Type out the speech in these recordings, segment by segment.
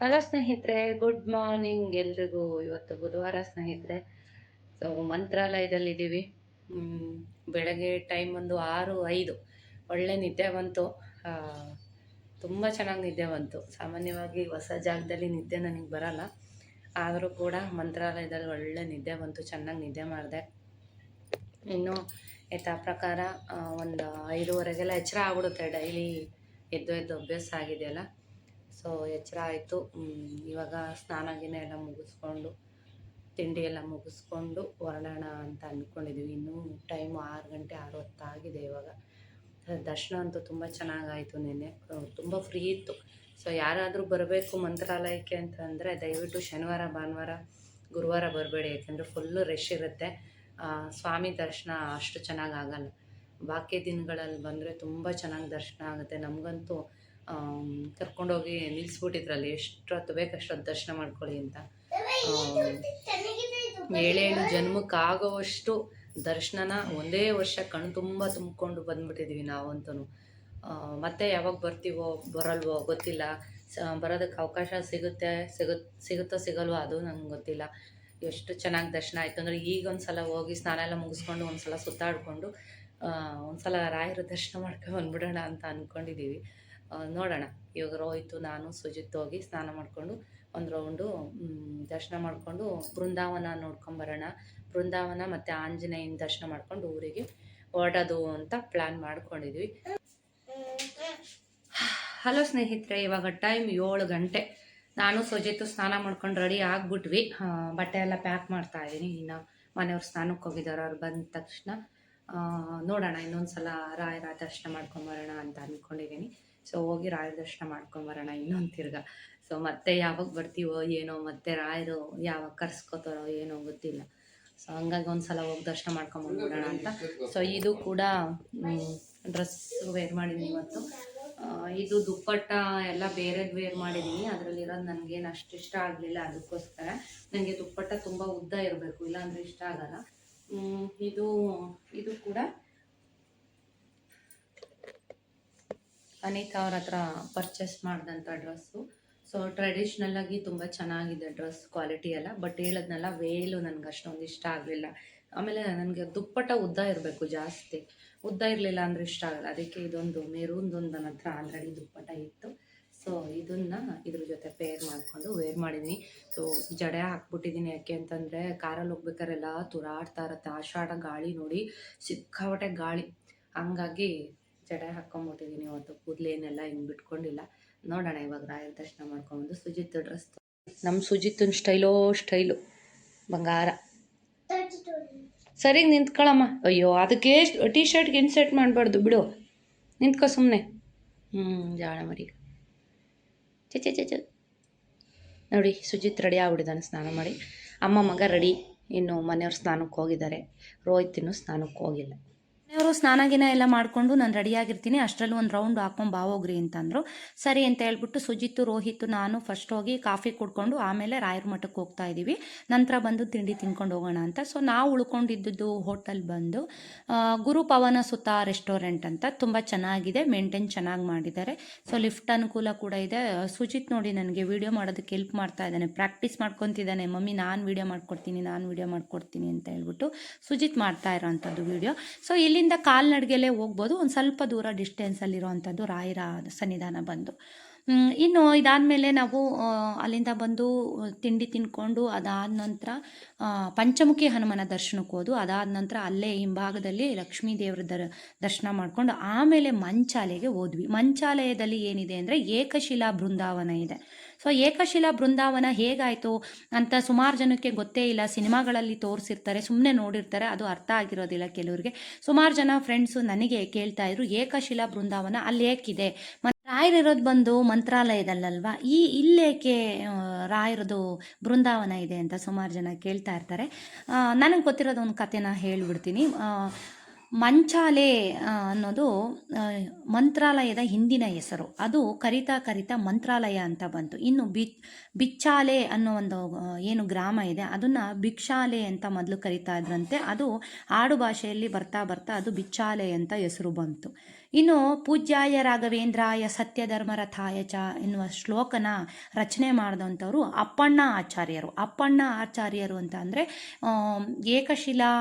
Hello ಸ್ನೇಹಿತರೆ good morning ಎಲ್ರಿಗೂ. ಇವತ್ತು ಬುಧವಾರ ಸ್ನೇಹಿತರೆ. ಸೊ ಮಂತ್ರಾಲಯದಲ್ಲಿದ್ದೀವಿ ಬೆಳಗ್ಗೆ ಟೈಮ್ ಒಂದು ಆರು, ಐದು. ಒಳ್ಳೆ ನಿದ್ದೆ ಬಂತು. ತುಂಬ ಚೆನ್ನಾಗಿ ನಿದ್ದೆ ಬಂತು. ಸಾಮಾನ್ಯವಾಗಿ ಹೊಸ ಜಾಗದಲ್ಲಿ ನಿದ್ದೆ ನನಗೆ ಬರಲ್ಲ. ಆದರೂ ಕೂಡ ಮಂತ್ರಾಲಯದಲ್ಲಿ ಒಳ್ಳೆ ನಿದ್ದೆ ಬಂತು. ಚೆನ್ನಾಗಿ ನಿದ್ದೆ ಮಾಡಿದೆ. ಇನ್ನು ಯಥಾ ಪ್ರಕಾರ ಒಂದು ಐದೂವರೆಗೆಲ್ಲ ಎಚ್ಚರ ಆಗ್ಬಿಡುತ್ತೆ. ಡೈಲಿ ಎದ್ದು ಎದ್ದು ಅಭ್ಯಾಸ ಆಗಿದೆಯಲ್ಲ. ಸೊ ಎಚ್ಚರ ಆಯಿತು. ಇವಾಗ ಸ್ನಾನ ಗಿನ ಎಲ್ಲ ಮುಗಿಸ್ಕೊಂಡು, ತಿಂಡಿ ಎಲ್ಲ ಮುಗಿಸ್ಕೊಂಡು ಹೊರಡೋಣ ಅಂತ ಅಂದ್ಕೊಂಡಿದ್ದೀವಿ ಇನ್ನೂ ಟೈಮು ಆರು ಗಂಟೆ ಆರು ಹೊತ್ತಾಗಿದೆ ಇವಾಗ. ದರ್ಶನ ಅಂತೂ ತುಂಬ ಚೆನ್ನಾಗಾಯಿತು ನಿನ್ನೆ. ತುಂಬ ಫ್ರೀ ಇತ್ತು. ಸೊ ಯಾರಾದರೂ ಬರಬೇಕು ಮಂತ್ರಾಲಯಕ್ಕೆ ಅಂತಂದರೆ ದಯವಿಟ್ಟು ಶನಿವಾರ, ಭಾನುವಾರ, ಗುರುವಾರ ಬರಬೇಡಿ. ಯಾಕೆಂದರೆ ಫುಲ್ಲು ರಶ್ ಇರುತ್ತೆ. ಸ್ವಾಮಿ ದರ್ಶನ ಅಷ್ಟು ಚೆನ್ನಾಗಿ ಆಗಲ್ಲ ಬಾಕಿ ದಿನಗಳಲ್ಲಿ ಬಂದರೆ ತುಂಬ ಚೆನ್ನಾಗಿ ದರ್ಶನ ಆಗುತ್ತೆ. ನಮಗಂತೂ ಕರ್ಕೊಂಡೋಗಿ ನಿಲ್ಲಿಸ್ಬಿಟ್ಟಿದ್ರಲ್ಲಿ ಎಷ್ಟೊತ್ತು ಬೇಕು ಅಷ್ಟೊತ್ತು ದರ್ಶನ ಮಾಡ್ಕೊಳ್ಳಿ ಅಂತ. ಏಳೇಳು ಜನ್ಮಕ್ಕೆ ಆಗೋವಷ್ಟು ದರ್ಶನನ ಒಂದೇ ವರ್ಷ ಕಣ್ಣು ತುಂಬ ತುಂಬಿಕೊಂಡು ಬಂದ್ಬಿಟ್ಟಿದ್ವಿ ನಾವಂತೂ ಮತ್ತೆ ಯಾವಾಗ ಬರ್ತೀವೋ, ಬರಲ್ವೋ ಗೊತ್ತಿಲ್ಲ. ಬರೋದಕ್ಕೆ ಅವಕಾಶ ಸಿಗುತ್ತೆ ಸಿಗುತ್ತೆ ಸಿಗುತ್ತೋ ಸಿಗಲ್ವೋ ಅದು ನಂಗೆ ಗೊತ್ತಿಲ್ಲ. ಎಷ್ಟು ಚೆನ್ನಾಗಿ ದರ್ಶನ ಆಯಿತು ಅಂದರೆ ಈಗ ಒಂದು ಸಲ ಹೋಗಿ ಸ್ನಾನ ಎಲ್ಲ ಮುಗಿಸ್ಕೊಂಡು ಒಂದು ಸಲ ಸುತ್ತಾಡಿಕೊಂಡು ಒಂದು ಸಲ ರಾಯರ ದರ್ಶನ ಮಾಡ್ಕೊಂಡು ಬಂದ್ಬಿಡೋಣ ಅಂತ ಅಂದ್ಕೊಂಡಿದ್ದೀವಿ ನೋಡೋಣ. ಇವಾಗ ರೋಹಿತು, ನಾನು, ಸುಜಿತ್ ಹೋಗಿ ಸ್ನಾನ ಮಾಡಿಕೊಂಡು ಒಂದು ರೌಂಡು ದರ್ಶನ ಮಾಡಿಕೊಂಡು ಬೃಂದಾವನ ನೋಡ್ಕೊಂಬರೋಣ ಬೃಂದಾವನ ಮತ್ತು ಆಂಜನೇಯನ ದರ್ಶನ ಮಾಡ್ಕೊಂಡು ಊರಿಗೆ ಹೊರಡೋದು ಅಂತ ಪ್ಲ್ಯಾನ್ ಮಾಡ್ಕೊಂಡಿದ್ವಿ. ಹಲೋ ಸ್ನೇಹಿತರೆ, ಇವಾಗ ಟೈಮ್ ಏಳು ಗಂಟೆ. ನಾನು ಸುಜಿತ್ತು ಸ್ನಾನ ಮಾಡ್ಕೊಂಡು ರೆಡಿ ಆಗಿಬಿಟ್ವಿ. ಬಟ್ಟೆ ಎಲ್ಲ ಪ್ಯಾಕ್ ಮಾಡ್ತಾ ಇದ್ದೀನಿ. ಇನ್ನು ಮನೆಯವ್ರು ಸ್ನಾನಕ್ಕೆ ಹೋಗಿದ್ದಾರೆ ಅವ್ರು ಬಂದ ತಕ್ಷಣ ನೋಡೋಣ. ಇನ್ನೊಂದು ಸಲ ರಾಯರ ದರ್ಶನ ಮಾಡ್ಕೊಂಬರೋಣ ಅಂತ ಅಂದ್ಕೊಂಡಿದ್ದೀನಿ ಸೊ ಹೋಗಿ ರಾಯರ ದರ್ಶನ ಮಾಡ್ಕೊಂಡು ಬರೋಣ ಇನ್ನೊಂದು ತಿರ್ಗ ಸೊ ಮತ್ತೆ ಯಾವಾಗ ಬರ್ತೀವೋ ಏನೋ, ಮತ್ತೆ ರಾಯರು ಯಾವಾಗ ಕರ್ಸ್ಕೋತಾರೋ ಏನೋ ಗೊತ್ತಿಲ್ಲ. ಸೊ ಹಂಗಾಗಿ ಒಂದು ಸಲ ಹೋಗಿ ದರ್ಶನ ಮಾಡ್ಕೊಂಬಂದ್ಬಿಡೋಣ ಅಂತ. ಸೊ ಇದು ಕೂಡ ಡ್ರೆಸ್ ವೇರ್ ಮಾಡಿದ್ದೀನಿ ಇವತ್ತು. ಇದು ದುಪ್ಪಟ್ಟ ಎಲ್ಲ ಬೇರೆದು ವೇರ್ ಮಾಡಿದ್ದೀನಿ ಅದರಲ್ಲಿರೋದು ನನಗೇನು ಅಷ್ಟು ಇಷ್ಟ ಆಗಲಿಲ್ಲ ಅದಕ್ಕೋಸ್ಕರ. ನನಗೆ ದುಪ್ಪಟ್ಟ ತುಂಬ ಉದ್ದ ಇರಬೇಕು, ಇಲ್ಲಾಂದರೆ ಇಷ್ಟ ಆಗಲ್ಲ. ಇದು ಇದು ಕೂಡ ಅನಿತಾ ಅವ್ರ ಹತ್ರ ಪರ್ಚೇಸ್ ಮಾಡಿದಂಥ ಡ್ರೆಸ್ಸು ಸೊ ಟ್ರೆಡಿಷ್ನಲ್ ಆಗಿ ತುಂಬ ಚೆನ್ನಾಗಿದೆ ಡ್ರೆಸ್ ಕ್ವಾಲಿಟಿ ಎಲ್ಲ ಬಟ್ ಹೇಳೋದ್ನೆಲ್ಲ ವೇಲು ನನಗೆ ಅಷ್ಟೊಂದು ಇಷ್ಟ ಆಗಲಿಲ್ಲ. ಆಮೇಲೆ ನನಗೆ ದುಪ್ಪಟ್ಟ ಉದ್ದ ಇರಬೇಕು ಜಾಸ್ತಿ. ಉದ್ದ ಇರಲಿಲ್ಲ ಅಂದರೆ ಇಷ್ಟ ಆಗಲ್ಲ. ಅದಕ್ಕೆ ಇದೊಂದು ಮೆರೂನ್ದೊಂದು ನನ್ನ ಹತ್ರ ಆಲ್ರೆಡಿ ದುಪ್ಪಟ ಇತ್ತು. ಸೊ ಇದನ್ನು ಇದ್ರ ಜೊತೆ ಪೇರ್ ಮಾಡಿಕೊಂಡು ವೇರ್ ಮಾಡಿದ್ದೀನಿ ಸೊ ಜಡೆ ಹಾಕ್ಬಿಟ್ಟಿದ್ದೀನಿ ಯಾಕೆ ಅಂತಂದರೆ, ಕಾರಲ್ಲಿ ಹೋಗ್ಬೇಕಾರೆಲ್ಲ ತುರಾಡ್ತಾ ಇರುತ್ತೆ. ಆಷಾಢ ಗಾಳಿ ನೋಡಿ, ಸಿಕ್ಕಾಪಟ್ಟೆ ಗಾಳಿ. ಹಂಗಾಗಿ ಜಡೆ ಹಾಕ್ಕೊಂಬಿಟ್ಟಿದ್ದೀನಿ ಇವತ್ತು. ಕೂದಲೇನೆಲ್ಲ ಹಿಂಗೆ ಬಿಟ್ಕೊಂಡಿಲ್ಲ. ನೋಡೋಣ ಇವಾಗ ರಾಯರ ದರ್ಶನ ಮಾಡ್ಕೊಂಬಂದು ಸುಜಿತ್ ಡ್ರೆಸ್ ನಮ್ಮ ಸುಜಿತ್ತನ ಸ್ಟೈಲೋ ಸ್ಟೈಲು. ಬಂಗಾರ. ಸರಿಗೆ ನಿಂತ್ಕೊಳ್ಳಮ್ಮ ಅಯ್ಯೋ, ಅದಕ್ಕೆ ಟಿ ಶರ್ಟ್ಗೆ ಇನ್ಸರ್ಟ್ ಮಾಡಬಾರ್ದು. ಬಿಡು. ನಿಂತ್ಕೊ ಸುಮ್ಮನೆ ಹ್ಞೂ ಜಾಳ ಮರಿ. ಚೆ ಚೆ ಚೆ ಚೆ ನೋಡಿ, ಸುಜಿತ್ ರೆಡಿ ಆಗ್ಬಿಟ್ಟಿದ್ದಾನೆ. ಸ್ನಾನ ಮಾಡಿ. ಅಮ್ಮ ಮಗ ರೆಡಿ ಇನ್ನು ಮನೆಯವ್ರು ಸ್ನಾನಕ್ಕೆ ಹೋಗಿದ್ದಾರೆ. ರೋಹಿತ್ ಇನ್ನೂ ಸ್ನಾನಕ್ಕೆ ಹೋಗಿಲ್ಲ. ಮನೆಯವರು ಸ್ನಾನಗಿನ ಎಲ್ಲ ಮಾಡಿಕೊಂಡು ನಾನು ರೆಡಿಯಾಗಿರ್ತೀನಿ, ಅಷ್ಟರಲ್ಲಿ ಒಂದು ರೌಂಡ್ ಹಾಕೊಂಡು ಬಾ ಹೋಗ್ರಿ ಅಂತಂದರು. ಸರಿ ಅಂತ ಹೇಳ್ಬಿಟ್ಟು ಸುಜಿತ್ತು ರೋಹಿತ್ ನಾನು ಫಸ್ಟ್ ಹೋಗಿ ಕಾಫಿ ಕುಡ್ಕೊಂಡು ಆಮೇಲೆ ರಾಯರ ಮಠಕ್ಕೆ ಹೋಗ್ತಾ ಇದ್ದೀವಿ ನಂತರ ಬಂದು ತಿಂಡಿ ತಿನ್ಕೊಂಡು ಹೋಗೋಣ ಅಂತ. ಸೊ ನಾವು ಉಳ್ಕೊಂಡಿದ್ದು ಹೋಟೆಲ್ ಬಂದು ಗುರು ಪವನ ಸುತ್ತ ರೆಸ್ಟೋರೆಂಟ್ ಅಂತ. ತುಂಬ ಚೆನ್ನಾಗಿದೆ ಮೇಂಟೈನ್ ಚೆನ್ನಾಗಿ ಮಾಡಿದ್ದಾರೆ. ಸೊ ಲಿಫ್ಟ್ ಅನುಕೂಲ ಕೂಡ ಇದೆ. ಸುಜಿತ್ ನೋಡಿ ನನಗೆ ವೀಡಿಯೋ ಮಾಡೋದಕ್ಕೆ ಹೆಲ್ಪ್ ಮಾಡ್ತಾ ಇದ್ದಾನೆ. ಪ್ರಾಕ್ಟೀಸ್ ಮಾಡ್ಕೊತಿದ್ದಾನೆ. ಮಮ್ಮಿ, ನಾನು ವೀಡಿಯೋ ಮಾಡ್ಕೊಡ್ತೀನಿ, ನಾನು ವಿಡಿಯೋ ಮಾಡ್ಕೊಡ್ತೀನಿ ಅಂತ ಹೇಳ್ಬಿಟ್ಟು ಸುಜಿತ್ ಮಾಡ್ತಾ ಇರೋವಂಥದ್ದು ವಿಡಿಯೋ ಸೊ ಇಲ್ಲಿಂದ ಕಾಲ್ನಡಿಗೆಲೇ ಹೋಗ್ಬೋದು. ಒಂದು ಸ್ವಲ್ಪ ದೂರ ಡಿಸ್ಟೆನ್ಸಲ್ಲಿರುವಂಥದ್ದು ರಾಯರ ಸನ್ನಿಧಾನ ಬಂದು. ಇನ್ನು ಇನ್ನು ಇದಾದಮೇಲೆ ನಾವು ಅಲ್ಲಿಂದ ಬಂದು ತಿಂಡಿ ತಿನ್ಕೊಂಡು ಅದಾದ ನಂತರ ಪಂಚಮುಖಿ ಹನುಮನ ದರ್ಶನಕ್ಕೆ ಹೋದು. ಅದಾದ ನಂತರ ಅಲ್ಲೇ ಹಿಂಭಾಗದಲ್ಲಿ ಲಕ್ಷ್ಮೀ ದೇವರ ದರ್, ದರ್ಶನ ಮಾಡಿಕೊಂಡು ಆಮೇಲೆ ಮಂಚಾಲೆಗೆ ಹೋದ್ವಿ. ಮಂಚಾಲಯದಲ್ಲಿ ಏನಿದೆ ಅಂದರೆ ಏಕಶಿಲಾ ಬೃಂದಾವನ ಇದೆ. ಸೊ ಏಕಶಿಲಾ ಬೃಂದಾವನ ಹೇಗಾಯಿತು ಅಂತ ಸುಮಾರು ಜನಕ್ಕೆ ಗೊತ್ತೇ ಇಲ್ಲ. ಸಿನಿಮಾಗಳಲ್ಲಿ ತೋರಿಸಿರ್ತಾರೆ ಸುಮ್ಮನೆ ನೋಡಿರ್ತಾರೆ, ಅದು ಅರ್ಥ ಆಗಿರೋದಿಲ್ಲ ಕೆಲವರಿಗೆ. ಸುಮಾರು ಜನ ಫ್ರೆಂಡ್ಸು ನನಗೆ ಕೇಳ್ತಾ ಇದ್ರು, ಏಕಶಿಲಾ ಬೃಂದಾವನ ಅಲ್ಲಿ ಏಕಿದೆ ರಾಯರಿರೋದು ಬಂದು ಮಂತ್ರಾಲಯದಲ್ಲಲ್ವಾ? ಈ ಇಲ್ಲೇಕೆ ರಾಯರದು ಬೃಂದಾವನ ಇದೆ ಅಂತ ಸುಮಾರು ಜನ ಕೇಳ್ತಾ ಇರ್ತಾರೆ. ನನಗೆ ಗೊತ್ತಿರೋದು ಒಂದು ಕಥೆನ ಹೇಳ್ಬಿಡ್ತೀನಿ. ಮಂಚಾಲೆ ಅನ್ನೋದು ಮಂತ್ರಾಲಯದ ಹಿಂದಿನ ಹೆಸರು. ಅದು ಕರಿತಾ ಕರಿತಾ ಮಂತ್ರಾಲಯ ಅಂತ ಬಂತು. ಇನ್ನು ಬಿ ಬಿಚ್ಚಾಲೆ ಅನ್ನೋ ಒಂದು ಏನು ಗ್ರಾಮ ಇದೆ, ಅದನ್ನು ಭಿಕ್ಷಾಲೆ ಅಂತ ಮೊದಲು ಕರಿತಾ ಇದ್ರಂತೆ. ಅದು ಆಡು ಭಾಷೆಯಲ್ಲಿ ಬರ್ತಾ ಬರ್ತಾ ಅದು ಬಿಚ್ಚಾಲೆ ಅಂತ ಹೆಸರು ಬಂತು. ಇನ್ನು ಪೂಜ್ಯಾಯ ರಾಘವೇಂದ್ರಾಯ ಸತ್ಯಧರ್ಮರಥಾಯ ಚ ಎನ್ನುವ ಶ್ಲೋಕನ ರಚನೆ ಮಾಡಿದಂಥವ್ರು ಅಪ್ಪಣ್ಣ ಆಚಾರ್ಯರು. ಅಪ್ಪಣ್ಣ ಆಚಾರ್ಯರು ಅಂತ ಅಂದರೆ ಏಕಶಿಲಾ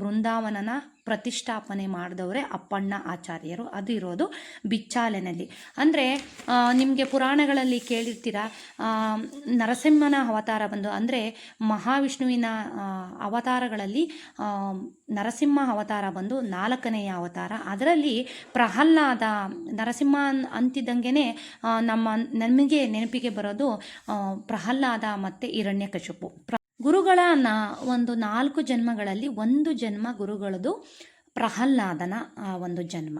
ಬೃಂದಾವನನ ಪ್ರತಿಷ್ಠಾಪನೆ ಮಾಡಿದವರೇ ಅಪ್ಪಣ್ಣ ಆಚಾರ್ಯರು. ಅದು ಇರೋದು ಬಿಚ್ಚಾಲೆನಲ್ಲಿ. ಅಂದರೆ ನಿಮಗೆ ಪುರಾಣಗಳಲ್ಲಿ ಕೇಳಿರ್ತೀರ ನರಸಿಂಹನ ಅವತಾರ ಬಂದು, ಅಂದರೆ ಮಹಾವಿಷ್ಣುವಿನ ಅವತಾರಗಳಲ್ಲಿ ನರಸಿಂಹ ಅವತಾರ ಬಂದು ನಾಲ್ಕನೆಯ ಅವತಾರ. ಅದರಲ್ಲಿ ಪ್ರಹ್ಲಾದ ನರಸಿಂಹ ಅಂತಿದ್ದಂಗೆ ನಮ್ಮ ನಮಗೆ ನೆನಪಿಗೆ ಬರೋದು ಪ್ರಹ್ಲಾದ ಮತ್ತು ಹಿರಣ್ಯಕಶಿಪು ಗುರುಗಳ ನಾ ಒಂದು ನಾಲ್ಕು ಜನ್ಮಗಳಲ್ಲಿ ಒಂದು ಜನ್ಮ ಗುರುಗಳದು ಪ್ರಹ್ಲಾದನ ಆ, ಒಂದು ಜನ್ಮ.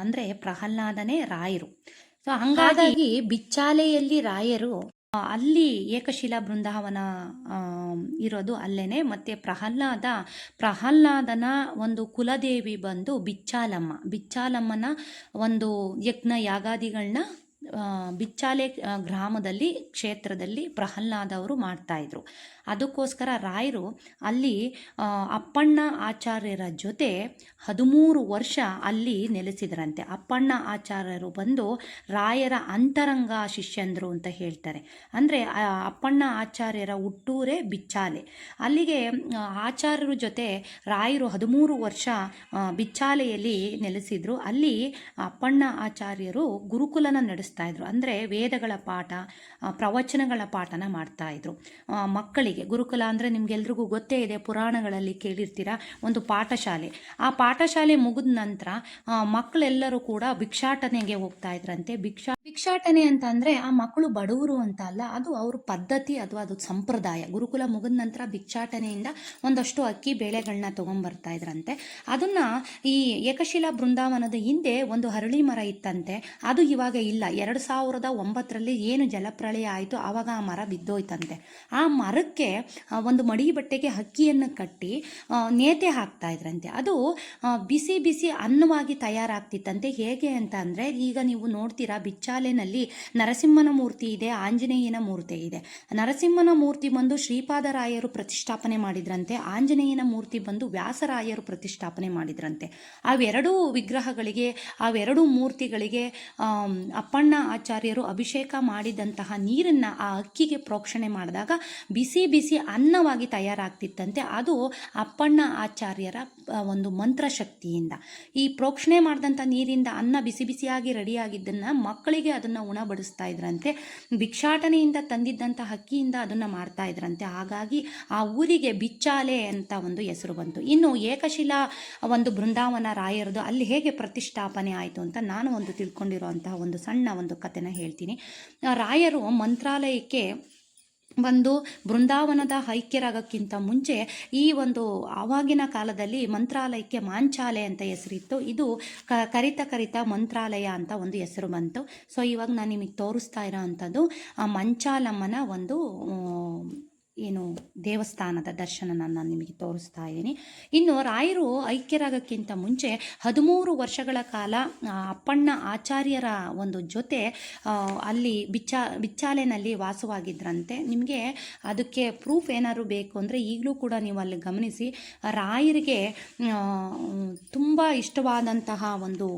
ಅಂದರೆ ಪ್ರಹ್ಲಾದನೇ ರಾಯರು. ಸೊ ಹಂಗಾಗಿ ಬಿಚ್ಚಾಲೆಯಲ್ಲಿ ರಾಯರು ಅಲ್ಲಿ ಏಕಶಿಲಾ ಬೃಂದಾವನ ಇರೋದು ಅಲ್ಲೇನೆ ಮತ್ತೆ ಪ್ರಹ್ಲಾದ ಪ್ರಹ್ಲಾದನ ಒಂದು ಕುಲದೇವಿ ಬಂದು ಬಿಚ್ಚಾಲಮ್ಮ. ಬಿಚ್ಚಾಲಮ್ಮನ ಒಂದು ಯಜ್ಞ ಯಾಗಾದಿಗಳನ್ನ ಬಿಚ್ಚಾಲೆ ಗ್ರಾಮದಲ್ಲಿ ಕ್ಷೇತ್ರದಲ್ಲಿ ಪ್ರಹ್ಲಾದ ಅವರು ಮಾಡ್ತಾಯಿದ್ರು ಅದಕ್ಕೋಸ್ಕರ ರಾಯರು ಅಲ್ಲಿ ಅಪ್ಪಣ್ಣ ಆಚಾರ್ಯರ ಜೊತೆ ಹದಿಮೂರು ವರ್ಷ ಅಲ್ಲಿ ನೆಲೆಸಿದ್ರಂತೆ. ಅಪ್ಪಣ್ಣ ಆಚಾರ್ಯರು ಬಂದು ರಾಯರ ಅಂತರಂಗ ಶಿಷ್ಯಂದರು ಅಂತ ಹೇಳ್ತಾರೆ. ಅಂದರೆ ಅಪ್ಪಣ್ಣ ಆಚಾರ್ಯರ ಹುಟ್ಟೂರೇ ಬಿಚ್ಚಾಲೆ. ಅಲ್ಲಿಗೆ ಆಚಾರ್ಯರ ಜೊತೆ ರಾಯರು ಹದಿಮೂರು ವರ್ಷ ಬಿಚ್ಚಾಲೆಯಲ್ಲಿ ನೆಲೆಸಿದ್ರು. ಅಲ್ಲಿ ಅಪ್ಪಣ್ಣ ಆಚಾರ್ಯರು ಗುರುಕುಲನ ನಡೆಸ್ತಾ ಇದ್ರು. ಅಂದರೆ ವೇದಗಳ ಪಾಠ ಪ್ರವಚನಗಳ ಪಾಠನ ಮಾಡ್ತಾ ಇದ್ರು. ಆ, ಮಕ್ಕಳಿಗೆ ಗುರುಕುಲ ಅಂದರೆ ನಿಮ್ಗೆಲ್ರಿಗೂ ಗೊತ್ತೇ ಇದೆ ಪುರಾಣಗಳಲ್ಲಿ ಕೇಳಿರ್ತೀರ ಒಂದು ಪಾಠಶಾಲೆ. ಆ ಪಾಠಶಾಲೆ ಮುಗಿದ ನಂತರ ಮಕ್ಕಳೆಲ್ಲರೂ ಕೂಡ ಭಿಕ್ಷಾಟನೆಗೆ ಹೋಗ್ತಾ ಇದ್ರಂತೆ. ಭಿಕ್ಷಾ, ಭಿಕ್ಷಾಟನೆ ಅಂತ ಅಂದರೆ ಆ ಮಕ್ಕಳು ಬಡವರು ಅಂತ ಅಲ್ಲ, ಅದು ಅವ್ರ ಪದ್ಧತಿ ಅಥವಾ ಅದು ಸಂಪ್ರದಾಯ. ಗುರುಕುಲ ಮುಗಿದ ನಂತರ ಭಿಕ್ಷಾಟನೆಯಿಂದ ಒಂದಷ್ಟು ಅಕ್ಕಿ ಬೇಳೆಗಳನ್ನ ತೊಗೊಂಬರ್ತಾ ಇದ್ರಂತೆ. ಅದನ್ನು ಈ ಏಕಶಿಲಾ ಬೃಂದಾವನದ ಹಿಂದೆ ಒಂದು ಹರಳಿ ಮರ ಇತ್ತಂತೆ. ಅದು ಇವಾಗ ಇಲ್ಲ. ಎರಡು ಸಾವಿರದ ಒಂಬತ್ತರಲ್ಲಿ ಏನು ಜಲಪ್ರಳಯ ಆಯಿತು ಆವಾಗ ಆ ಮರ ಬಿದ್ದೋಯ್ತಂತೆ. ಆ ಮರಕ್ಕೆ ಒಂದು ಮಡಿ ಬಟ್ಟೆಗೆ ಹಕ್ಕಿಯನ್ನು ಕಟ್ಟಿ ನೇತೆ ಹಾಕ್ತಾ ಇದ್ರಂತೆ. ಅದು ಬಿಸಿ ಬಿಸಿ ಅನ್ನವಾಗಿ ತಯಾರಾಗ್ತಿತ್ತಂತೆ. ಹೇಗೆ ಅಂತ ಅಂದರೆ, ಈಗ ನೀವು ನೋಡ್ತೀರಾ, ಬಿಚ್ಚಾಲೆನಲ್ಲಿ ನರಸಿಂಹನ ಮೂರ್ತಿ ಇದೆ, ಆಂಜನೇಯನ ಮೂರ್ತಿ ಇದೆ. ನರಸಿಂಹನ ಮೂರ್ತಿ ಬಂದು ಶ್ರೀಪಾದರಾಯರು ಪ್ರತಿಷ್ಠಾಪನೆ ಮಾಡಿದ್ರಂತೆ. ಆಂಜನೇಯನ ಮೂರ್ತಿ ಬಂದು ವ್ಯಾಸರಾಯರು ಪ್ರತಿಷ್ಠಾಪನೆ ಮಾಡಿದ್ರಂತೆ. ಅವೆರಡೂ ವಿಗ್ರಹಗಳಿಗೆ, ಅವೆರಡೂ ಮೂರ್ತಿಗಳಿಗೆ ಅಪ್ಪಣ್ಣ ಆಚಾರ್ಯರು ಅಭಿಷೇಕ ಮಾಡಿದಂತಹ ನೀರನ್ನು ಆ ಅಕ್ಕಿಗೆ ಪ್ರೋಕ್ಷಣೆ ಮಾಡಿದಾಗ ಬಿಸಿ ಬಿಸಿ ಅನ್ನವಾಗಿ ತಯಾರಾಗ್ತಿತ್ತಂತೆ. ಅದು ಅಪ್ಪಣ್ಣ ಆಚಾರ್ಯರ ಒಂದು ಮಂತ್ರಶಕ್ತಿಯಿಂದ. ಈ ಪ್ರೋಕ್ಷಣೆ ಮಾಡಿದಂಥ ನೀರಿಂದ ಅನ್ನ ಬಿಸಿ ಬಿಸಿಯಾಗಿ ರೆಡಿಯಾಗಿದ್ದನ್ನು ಮಕ್ಕಳಿಗೆ ಅದನ್ನು ಉಣಬಡಿಸ್ತಾ ಇದ್ರಂತೆ. ಭಿಕ್ಷಾಟನೆಯಿಂದ ತಂದಿದ್ದಂಥ ಹಕ್ಕಿಯಿಂದ ಅದನ್ನು ಮಾಡ್ತಾ ಇದ್ರಂತೆ. ಹಾಗಾಗಿ ಆ ಊರಿಗೆ ಬಿಚ್ಚಾಲೆ ಅಂತ ಒಂದು ಹೆಸರು ಬಂತು. ಇನ್ನು ಏಕಶಿಲಾ ಒಂದು ಬೃಂದಾವನ ರಾಯರದು ಅಲ್ಲಿ ಹೇಗೆ ಪ್ರತಿಷ್ಠಾಪನೆ ಆಯಿತು ಅಂತ ನಾನು ಒಂದು ತಿಳ್ಕೊಂಡಿರುವಂತಹ ಒಂದು ಸಣ್ಣ ಒಂದು ಕಥೆನ ಹೇಳ್ತೀನಿ. ರಾಯರು ಮಂತ್ರಾಲಯಕ್ಕೆ ಒಂದು ಬೃಂದಾವನದ ಐಕ್ಯರಾಗಕ್ಕಿಂತ ಮುಂಚೆ ಈ ಒಂದು ಆವಾಗಿನ ಕಾಲದಲ್ಲಿ ಮಂತ್ರಾಲಯಕ್ಕೆ ಮಾಂಚಾಲಯ ಅಂತ ಹೆಸರಿತ್ತು. ಇದು ಕ, ಕರಿತ ಕರಿತ ಮಂತ್ರಾಲಯ ಅಂತ ಒಂದು ಹೆಸರು ಬಂತು. ಸೊ ಇವಾಗ ನಾನು ನಿಮಗೆ ತೋರಿಸ್ತಾ ಇರೋ ಅಂಥದ್ದು, ಆ ಮಂಚಾಲಮ್ಮನ ಒಂದು ಏನು ದೇವಸ್ಥಾನದ ದರ್ಶನ ನಾನು ನಿಮಗೆ ತೋರಿಸ್ತಾ ಇದ್ದೀನಿ. ಇನ್ನು ರಾಯರು ಐಕ್ಯರಾಗಕ್ಕಿಂತ ಮುಂಚೆ ಹದಿಮೂರು ವರ್ಷಗಳ ಕಾಲ ಅಪ್ಪಣ್ಣ ಆಚಾರ್ಯರ ಒಂದು ಜೊತೆ ಅಲ್ಲಿ ಬಿಚ್ಚಾ, ಬಿಚ್ಚಾಲೆನಲ್ಲಿ ವಾಸವಾಗಿದ್ರಂತೆ. ನಿಮಗೆ ಅದಕ್ಕೆ ಪ್ರೂಫ್ ಏನಾದ್ರು ಬೇಕು ಅಂದರೆ ಈಗಲೂ ಕೂಡ ನೀವು ಅಲ್ಲಿ ಗಮನಿಸಿ, ರಾಯರಿಗೆ ತುಂಬ ಇಷ್ಟವಾದಂತಹ ಒಂದು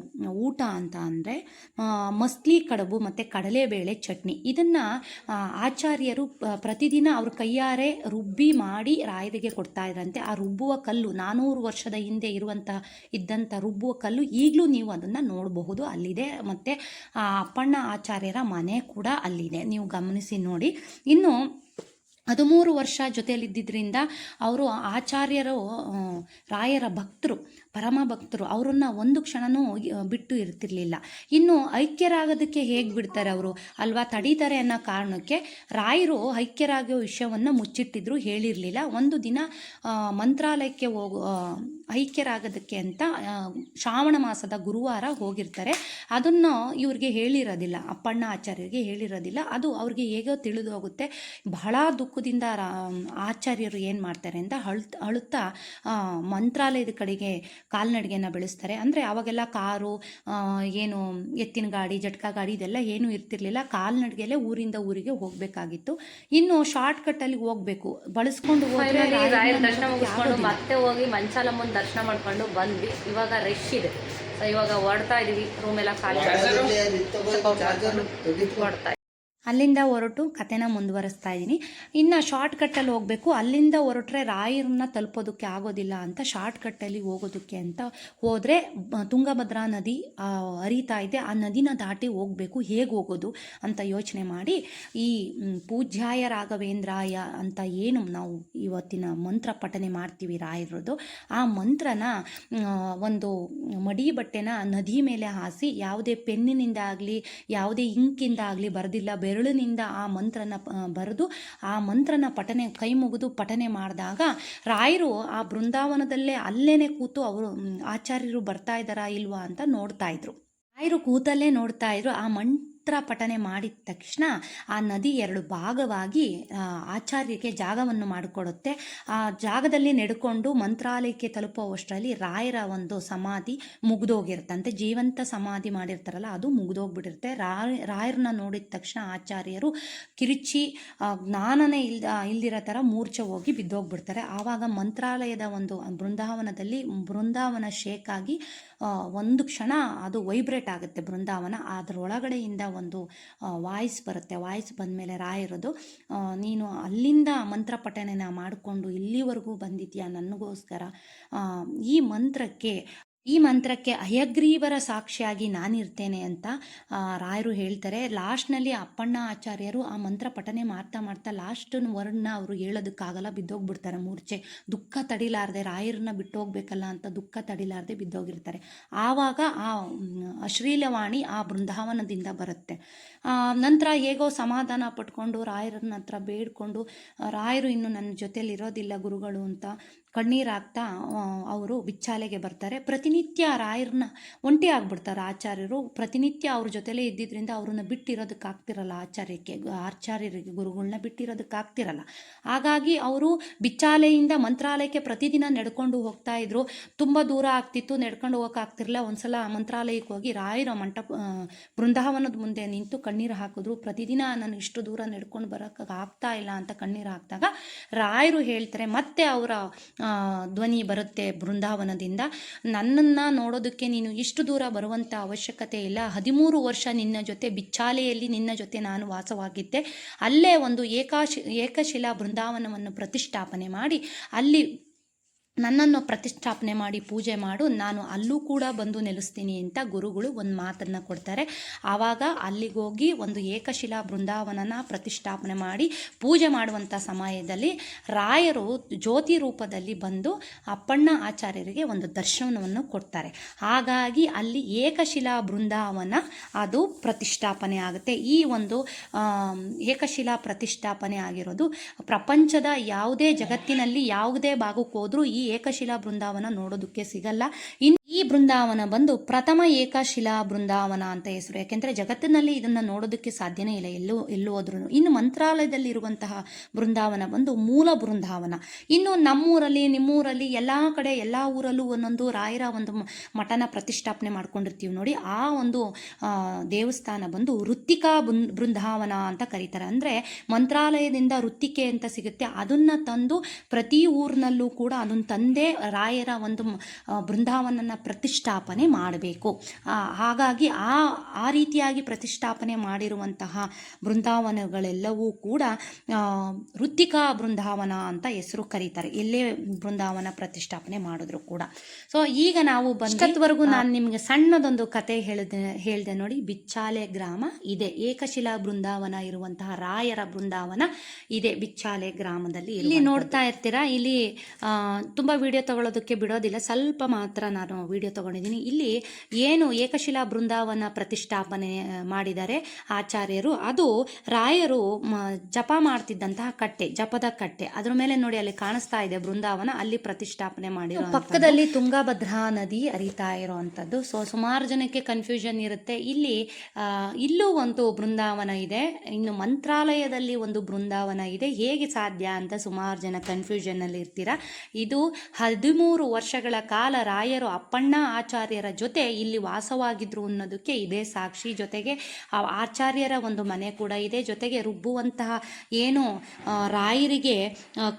ಊಟ ಅಂತ ಅಂದರೆ ಮಸ್ಲಿ ಕಡುಬು ಮತ್ತು ಕಡಲೆಬೇಳೆ ಚಟ್ನಿ. ಇದನ್ನು ಆಚಾರ್ಯರು ಪ್ರತಿದಿನ ಅವ್ರ ಕೈಯಾರೆ ರುಬ್ಬಿ ಮಾಡಿ ರಾಯರಿಗೆ ಕೊಡ್ತಾ ಇದ್ರಂತೆ. ಆ ರುಬ್ಬುವ ಕಲ್ಲು, ನಾನೂರು ವರ್ಷದ ಹಿಂದೆ ಇರುವಂತಹ ಇದ್ದಂಥ ರುಬ್ಬುವ ಕಲ್ಲು ಈಗಲೂ ನೀವು ಅದನ್ನು ನೋಡಬಹುದು. ಅಲ್ಲಿದೆ ಮತ್ತು ಆ ಅಪ್ಪಣ್ಣ ಆಚಾರ್ಯರ ಮನೆ ಕೂಡ ಅಲ್ಲಿದೆ. ನೀವು ಗಮನಿಸಿ ನೋಡಿ. ಇನ್ನು ಹದಿಮೂರು ವರ್ಷ ಜೊತೆಯಲ್ಲಿದ್ದರಿಂದ ಅವರು ಆಚಾರ್ಯರು ರಾಯರ ಭಕ್ತರು ಪರಮ ಭಕ್ತರು ಅವರನ್ನು ಒಂದು ಕ್ಷಣನೂ ಬಿಟ್ಟು ಇರ್ತಿರ್ಲಿಲ್ಲ. ಇನ್ನು ಐಕ್ಯರಾಗೋದಕ್ಕೆ ಹೇಗೆ ಬಿಡ್ತಾರೆ ಅವರು? ಅಲ್ವಾ? ತಡೀತಾರೆ ಅನ್ನೋ ಕಾರಣಕ್ಕೆ ರಾಯರು ಐಕ್ಯರಾಗೋ ವಿಷಯವನ್ನು ಮುಚ್ಚಿಟ್ಟಿದ್ರು, ಹೇಳಿರಲಿಲ್ಲ. ಒಂದು ದಿನ ಮಂತ್ರಾಲಯಕ್ಕೆ ಹೋಗು ಐಕ್ಯರಾಗೋದಕ್ಕೆ ಅಂತ ಶ್ರಾವಣ ಮಾಸದ ಗುರುವಾರ ಹೋಗಿರ್ತಾರೆ. ಅದನ್ನು ಇವ್ರಿಗೆ ಹೇಳಿರೋದಿಲ್ಲ. ಅಪ್ಪಣ್ಣ ಆಚಾರ್ಯರಿಗೆ ಹೇಳಿರೋದಿಲ್ಲ. ಅದು ಅವ್ರಿಗೆ ಹೇಗೋ ತಿಳಿದು ಹೋಗುತ್ತೆ ಬಹಳ ದುಃಖದಿಂದ ಆಚಾರ್ಯರು ಏನು ಮಾಡ್ತಾರೆ ಅಂತ ಅಳ್ ಅಳುತ್ತಾ ಮಂತ್ರಾಲಯದ ಕಡೆಗೆ ಕಾಲ್ನಡಿಗೆನ ಬೆಳೆಸ್ತಾರೆ ಅಂದರೆ ಅವಾಗೆಲ್ಲ ಕಾರು ಆ, ಏನು ಎತ್ತಿನ ಗಾಡಿ ಜಟ್ಕಾ ಗಾಡಿ ಇದೆಲ್ಲ ಏನೂ ಇರ್ತಿರ್ಲಿಲ್ಲ ಕಾಲ್ನಡಿಗೆಲ್ಲೇ ಊರಿಂದ ಊರಿಗೆ ಹೋಗಬೇಕಾಗಿತ್ತು ಇನ್ನು ಶಾರ್ಟ್ ಕಟ್ಟಲ್ಲಿ ಹೋಗಬೇಕು ಬಳಸ್ಕೊಂಡು ದರ್ಶನ ಮುಗಿಸ್ಕೊಂಡು ಮತ್ತೆ ಹೋಗಿ ಮಂಚಾಲಮ್ಮನ ದರ್ಶನ ಮಾಡ್ಕೊಂಡು ಬಂದ್ವಿ ಇವಾಗ ರಶ್ ಇದೆ ಸೊ ಇವಾಗ ಹೊಡ್ತಾ ಇದೀವಿ ರೂಮ್ ಎಲ್ಲ ಖಾಲಿ ಹೊಡ್ತಾ ಅಲ್ಲಿಂದ ಹೊರಟು ಕತೆನ ಮುಂದುವರಿಸ್ತಾ ಇದ್ದೀನಿ. ಇನ್ನು ಶಾರ್ಟ್ ಕಟ್ಟಲ್ಲಿ ಹೋಗಬೇಕು. ಅಲ್ಲಿಂದ ಹೊರಟ್ರೆ ರಾಯರನ್ನ ತಲುಪೋದಕ್ಕೆ ಆಗೋದಿಲ್ಲ ಅಂತ ಶಾರ್ಟ್ ಕಟ್ಟಲ್ಲಿ ಹೋಗೋದಕ್ಕೆ ಅಂತ ಹೋದರೆ ತುಂಗಭದ್ರಾ ನದಿ ಹರಿತಾ ಇದೆ. ಆ ನದಿನ ದಾಟಿ ಹೋಗಬೇಕು. ಹೇಗೆ ಹೋಗೋದು ಅಂತ ಯೋಚನೆ ಮಾಡಿ, ಈ ಪೂಜ್ಯಾಯ ರಾಘವೇಂದ್ರಾಯ ಅಂತ ಏನು ನಾವು ಇವತ್ತಿನ ಮಂತ್ರ ಪಠನೆ ಮಾಡ್ತೀವಿ ರಾಯರದು ಆ ಮಂತ್ರನ ಒಂದು ಮಡಿ ಬಟ್ಟೆನ ನದಿ ಮೇಲೆ ಹಾಸಿ, ಯಾವುದೇ ಪೆನ್ನಿನಿಂದ ಆಗಲಿ, ಯಾವುದೇ ಇಂಕಿಂದ ಆಗಲಿ ಬರೆದಿಲ್ಲ ಬೆರಳಿನಿಂದ ಆ ಮಂತ್ರನ ಬರೆದು ಆ ಮಂತ್ರನ ಪಠನೆ, ಕೈ ಮುಗಿದು ಪಠನೆ ಮಾಡಿದಾಗ ರಾಯರು ಆ ಬೃಂದಾವನದಲ್ಲೇ ಅಲ್ಲೇ ಕೂತು ಅವರು ಆಚಾರ್ಯರು ಬರ್ತಾ ಇದ್ದಾರಾ ಇಲ್ವಾ ಅಂತ ನೋಡ್ತಾ ಇದ್ರು. ರಾಯರು ಕೂತಲ್ಲೇ ನೋಡ್ತಾ ಇದ್ರು. ಆ ಮಂತ್ರ ಪಠನೆ ಮಾಡಿದ ತಕ್ಷಣ ಆ ನದಿ ಎರಡು ಭಾಗವಾಗಿ ಆಚಾರ್ಯಕ್ಕೆ ಜಾಗವನ್ನು ಮಾಡಿಕೊಡುತ್ತೆ. ಆ ಜಾಗದಲ್ಲಿ ನೆಡ್ಕೊಂಡು ಮಂತ್ರಾಲಯಕ್ಕೆ ತಲುಪುವಷ್ಟರಲ್ಲಿ ರಾಯರ ಒಂದು ಸಮಾಧಿ ಮುಗಿದೋಗಿರುತ್ತಂತೆ. ಜೀವಂತ ಸಮಾಧಿ ಮಾಡಿರ್ತಾರಲ್ಲ ಅದು ಮುಗಿದೋಗ್ಬಿಟ್ಟಿರುತ್ತೆ. ರಾಯ ರಾಯರನ್ನ ನೋಡಿದ ತಕ್ಷಣ ಆಚಾರ್ಯರು ಕಿರುಚಿ ಜ್ಞಾನನೇ ಇಲ್ದ ಇಲ್ದಿರೋ ಥರ ಮೂರ್ಛೆ ಹೋಗಿ ಬಿದ್ದೋಗ್ಬಿಡ್ತಾರೆ. ಆವಾಗ ಮಂತ್ರಾಲಯದ ಒಂದು ಬೃಂದಾವನದಲ್ಲಿ ಬೃಂದಾವನ ಶೇಕ್ ಆಗಿ ಆ, ಒಂದು ಕ್ಷಣ ಅದು ವೈಬ್ರೇಟ್ ಆಗುತ್ತೆ ಬೃಂದಾವನ. ಅದರೊಳಗಡೆಯಿಂದ ಒಂದು ವಾಯ್ಸ್ ಬರುತ್ತೆ. ವಾಯ್ಸ್ ಬಂದಮೇಲೆ ರಾಯರದು ಇರೋದು ನೀನು ಅಲ್ಲಿಂದ ಮಂತ್ರ ಪಠಣೆನ ಮಾಡಿಕೊಂಡು ಇಲ್ಲಿವರೆಗೂ ಬಂದಿದ್ಯಾ ನನಗೋಸ್ಕರ? ಈ ಮಂತ್ರಕ್ಕೆ ಈ ಮಂತ್ರಕ್ಕೆ ಅಯಗ್ರೀವರ ಸಾಕ್ಷಿಯಾಗಿ ನಾನಿರ್ತೇನೆ ಅಂತ ರಾಯರು ಹೇಳ್ತಾರೆ. ಲಾಸ್ಟ್ನಲ್ಲಿ ಅಪ್ಪಣ್ಣ ಆಚಾರ್ಯರು ಆ ಮಂತ್ರ ಪಠನೆ ಮಾಡ್ತಾ ಮಾಡ್ತಾ ಲಾಸ್ಟ್ ವರ್ಡ್ನ ಅವರು ಹೇಳೋದಕ್ಕಾಗಲ್ಲ, ಬಿದ್ದೋಗ್ಬಿಡ್ತಾರೆ ಮೂರ್ಛೆ. ದುಃಖ ತಡಿಲಾರ್ದೆ, ರಾಯರನ್ನ ಬಿಟ್ಟು ಹೋಗ್ಬೇಕಲ್ಲ ಅಂತ ದುಃಖ ತಡಿಲಾರ್ದೆ ಬಿದ್ದೋಗಿರ್ತಾರೆ. ಆವಾಗ ಆ ಅಶ್ಲೀಲವಾಣಿ ಆ ಬೃಂದಾವನದಿಂದ ಬರುತ್ತೆ. ನಂತರ ಹೇಗೋ ಸಮಾಧಾನ ಪಟ್ಕೊಂಡು ರಾಯರನ್ನ ಹತ್ರ ಬೇಡ್ಕೊಂಡು, ರಾಯರು ಇನ್ನು ನನ್ನ ಜೊತೆಲಿರೋದಿಲ್ಲ ಗುರುಗಳು ಅಂತ ಕಣ್ಣೀರಾಗ್ತಾ ಅವರು ಬಿಚ್ಚಾಲೆಗೆ ಬರ್ತಾರೆ. ಪ್ರತಿನಿತ್ಯ ರಾಯರನ್ನ ಒಂಟಿ ಆಗ್ಬಿಡ್ತಾರೆ ಆಚಾರ್ಯರು. ಪ್ರತಿನಿತ್ಯ ಅವ್ರ ಜೊತೆಲೇ ಇದ್ದಿದ್ದರಿಂದ ಅವ್ರನ್ನ ಬಿಟ್ಟಿರೋದಕ್ಕಾಗ್ತಿರಲ್ಲ ಆಚಾರ್ಯಕ್ಕೆ, ಆಚಾರ್ಯರಿಗೆ ಗುರುಗಳನ್ನ ಬಿಟ್ಟಿರೋದಕ್ಕಾಗ್ತಿರಲ್ಲ ಹಾಗಾಗಿ ಅವರು ಬಿಚ್ಚಾಲೆಯಿಂದ ಮಂತ್ರಾಲಯಕ್ಕೆ ಪ್ರತಿದಿನ ನಡ್ಕೊಂಡು ಹೋಗ್ತಾ ಇದ್ರು. ತುಂಬ ದೂರ ಆಗ್ತಿತ್ತು, ನಡ್ಕೊಂಡು ಹೋಗೋಕ್ಕಾಗ್ತಿರಲಿಲ್ಲ ಒಂದ್ಸಲ ಮಂತ್ರಾಲಯಕ್ಕೆ ಹೋಗಿ ರಾಯರ ಮಂಟಪ ಬೃಂದಾವನದ ಮುಂದೆ ನಿಂತು ಕಣ್ಣೀರು ಹಾಕಿದ್ರು. ಪ್ರತಿದಿನ ನಾನು ಇಷ್ಟು ದೂರ ನಡ್ಕೊಂಡು ಬರೋಕ್ಕಾಗ್ತಾ ಇಲ್ಲ ಅಂತ ಕಣ್ಣೀರು ಹಾಕಿದಾಗ ರಾಯರು ಹೇಳ್ತಾರೆ, ಮತ್ತೆ ಅವರ ಧ್ವನಿ ಬರುತ್ತೆ ಬೃಂದಾವನದಿಂದ. ನನ್ನನ್ನು ನೋಡೋದಕ್ಕೆ ನೀನು ಇಷ್ಟು ದೂರ ಬರುವಂಥ ಅವಶ್ಯಕತೆ ಇಲ್ಲ. ಹದಿಮೂರು ವರ್ಷ ನಿನ್ನ ಜೊತೆ, ಬಿಚ್ಚಾಲೆಯಲ್ಲಿ ನಿನ್ನ ಜೊತೆ ನಾನು ವಾಸವಾಗಿದ್ದೆ. ಅಲ್ಲೇ ಒಂದು ಏಕಾಶಿ, ಏಕಶಿಲಾ ಬೃಂದಾವನವನ್ನು ಪ್ರತಿಷ್ಠಾಪನೆ ಮಾಡಿ, ಅಲ್ಲಿ ನನ್ನನ್ನು ಪ್ರತಿಷ್ಠಾಪನೆ ಮಾಡಿ ಪೂಜೆ ಮಾಡು, ನಾನು ಅಲ್ಲೂ ಕೂಡ ಬಂದು ನೆಲೆಸ್ತೀನಿ ಅಂತ ಗುರುಗಳು ಒಂದು ಮಾತನ್ನು ಕೊಡ್ತಾರೆ. ಆವಾಗ ಅಲ್ಲಿಗೋಗಿ ಒಂದು ಏಕಶಿಲಾ ಬೃಂದಾವನನ ಪ್ರತಿಷ್ಠಾಪನೆ ಮಾಡಿ ಪೂಜೆ ಮಾಡುವಂಥ ಸಮಯದಲ್ಲಿ ರಾಯರು ಜ್ಯೋತಿ ರೂಪದಲ್ಲಿ ಬಂದು ಅಪ್ಪಣ್ಣ ಆಚಾರ್ಯರಿಗೆ ಒಂದು ದರ್ಶನವನ್ನು ಕೊಡ್ತಾರೆ. ಹಾಗಾಗಿ ಅಲ್ಲಿ ಏಕಶಿಲಾ ಬೃಂದಾವನ ಅದು ಪ್ರತಿಷ್ಠಾಪನೆ ಆಗುತ್ತೆ. ಈ ಒಂದು ಏಕಶಿಲಾ ಪ್ರತಿಷ್ಠಾಪನೆ ಆಗಿರೋದು ಪ್ರಪಂಚದ ಯಾವುದೇ ಜಗತ್ತಿನಲ್ಲಿ ಯಾವುದೇ ಭಾಗಕ್ಕೆ ಹೋದರೂ ಈ ಏಕಶಿಲಾ ಬೃಂದಾವನ ನೋಡೋದಕ್ಕೆ ಸಿಗಲ್ಲ. ಇನ್ನು ಈ ಬೃಂದಾವನ ಬಂದು ಪ್ರಥಮ ಏಕಶಿಲಾ ಬೃಂದಾವನ ಅಂತ ಹೆಸರು. ಯಾಕೆಂದ್ರೆ ಜಗತ್ತಿನಲ್ಲಿ ಇದನ್ನ ನೋಡೋದಕ್ಕೆ ಸಾಧ್ಯನೇ ಇಲ್ಲ. ಎಲ್ಲೂ ಎಲ್ಲೂ ಇನ್ನು ಮಂತ್ರಾಲಯದಲ್ಲಿ ಇರುವಂತಹ ಬೃಂದಾವನ ಬಂದು ಮೂಲ ಬೃಂದಾವನ. ಇನ್ನು ನಮ್ಮೂರಲ್ಲಿ, ನಿಮ್ಮೂರಲ್ಲಿ ಎಲ್ಲ ಕಡೆ, ಎಲ್ಲ ಊರಲ್ಲೂ ಒಂದೊಂದು ರಾಯರ ಒಂದು ಮಠನ ಪ್ರತಿಷ್ಠಾಪನೆ ಮಾಡ್ಕೊಂಡಿರ್ತೀವಿ ನೋಡಿ. ಆ ಒಂದು ದೇವಸ್ಥಾನ ಬಂದು ವೃತ್ತಿಕಾ ಬೃಂದ್ ಬೃಂದಾವನ ಅಂತ ಕರೀತಾರೆ. ಅಂದರೆ ಮಂತ್ರಾಲಯದಿಂದ ವೃತ್ತಿಕೆ ಅಂತ ಸಿಗುತ್ತೆ. ಅದನ್ನ ತಂದು ಪ್ರತಿ ಊರಿನಲ್ಲೂ ಕೂಡ ಅದನ್ನು ತಂದೇ ರಾಯರ ಒಂದು ಬೃಂದಾವನನ ಪ್ರತಿಷ್ಠಾಪನೆ ಮಾಡಬೇಕು. ಹಾಗಾಗಿ ಆ ಆ ರೀತಿಯಾಗಿ ಪ್ರತಿಷ್ಠಾಪನೆ ಮಾಡಿರುವಂತಹ ಬೃಂದಾವನಗಳೆಲ್ಲವೂ ಕೂಡ ವೃತ್ತಿಕಾ ಬೃಂದಾವನ ಅಂತ ಹೆಸರು ಕರೀತಾರೆ. ಎಲ್ಲೇ ಬೃಂದಾವನ ಪ್ರತಿಷ್ಠಾಪನೆ ಮಾಡಿದ್ರು ಕೂಡ. ಸೊ ಈಗ ನಾವು ಬಂದವರೆಗೂ ನಾನು ನಿಮಗೆ ಸಣ್ಣದೊಂದು ಕತೆ ಹೇಳಿದೆ ಹೇಳಿದೆ ನೋಡಿ. ಬಿಚ್ಚಾಲೆ ಗ್ರಾಮ ಇದೆ. ಏಕಶಿಲಾ ಬೃಂದಾವನ ಇರುವಂತಹ ರಾಯರ ಬೃಂದಾವನ ಇದೆ. ಬಿಚ್ಚಾಲೆ ಗ್ರಾಮದಲ್ಲಿ ಇಲ್ಲಿ ನೋಡ್ತಾ ಇರ್ತೀರಾ? ಇಲ್ಲಿ ತುಂಬ ವಿಡಿಯೋ ತಗೊಳ್ಳೋದಕ್ಕೆ ಬಿಡೋದಿಲ್ಲ. ಸ್ವಲ್ಪ ಮಾತ್ರ ನಾನು ವಿಡಿಯೋ ತಗೊಂಡಿದ್ದೀನಿ. ಇಲ್ಲಿ ಏನು ಏಕಶಿಲಾ ಬೃಂದಾವನ ಪ್ರತಿಷ್ಠಾಪನೆ ಮಾಡಿದ್ದಾರೆ ಆಚಾರ್ಯರು. ಅದು ರಾಯರು ಜಪ ಮಾಡ್ತಿದ್ದಂತಹ ಕಟ್ಟೆ ಜಪದ ಕಟ್ಟೆ. ಅದ್ರ ಮೇಲೆ ನೋಡಿ ಅಲ್ಲಿ ಕಾಣಿಸ್ತಾ ಇದೆ ಬೃಂದಾವನ. ಅಲ್ಲಿ ಪ್ರತಿಷ್ಠಾಪನೆ ಮಾಡಿರೋ ಪಕ್ಕದಲ್ಲಿ ತುಂಗಭದ್ರಾ ನದಿ ಹರಿತಾ ಇರುವಂಥದ್ದು. ಸೊ ಸುಮಾರು ಜನಕ್ಕೆ ಕನ್ಫ್ಯೂಷನ್ ಇರುತ್ತೆ. ಇಲ್ಲಿ ಇಲ್ಲೂ ಒಂದು ಬೃಂದಾವನ ಇದೆ. ಇನ್ನು ಮಂತ್ರಾಲಯದಲ್ಲಿ ಒಂದು ಬೃಂದಾವನ ಇದೆ. ಹೇಗೆ ಸಾಧ್ಯ ಅಂತ ಸುಮಾರು ಜನ ಕನ್ಫ್ಯೂಷನ್ ಅಲ್ಲಿ ಇರ್ತೀರಾ? ಇದು ಹದಿಮೂರು ವರ್ಷಗಳ ಕಾಲ ರಾಯರು ಅಪ್ಪಣ್ಣ ಆಚಾರ್ಯರ ಜೊತೆ ಇಲ್ಲಿ ವಾಸವಾಗಿದ್ರು ಅನ್ನೋದಕ್ಕೆ ಇದೇ ಸಾಕ್ಷಿ. ಜೊತೆಗೆ ಆ ಆಚಾರ್ಯರ ಒಂದು ಮನೆ ಕೂಡ ಇದೆ. ಜೊತೆಗೆ ರುಬ್ಬುವಂತಹ ಏನು ರಾಯರಿಗೆ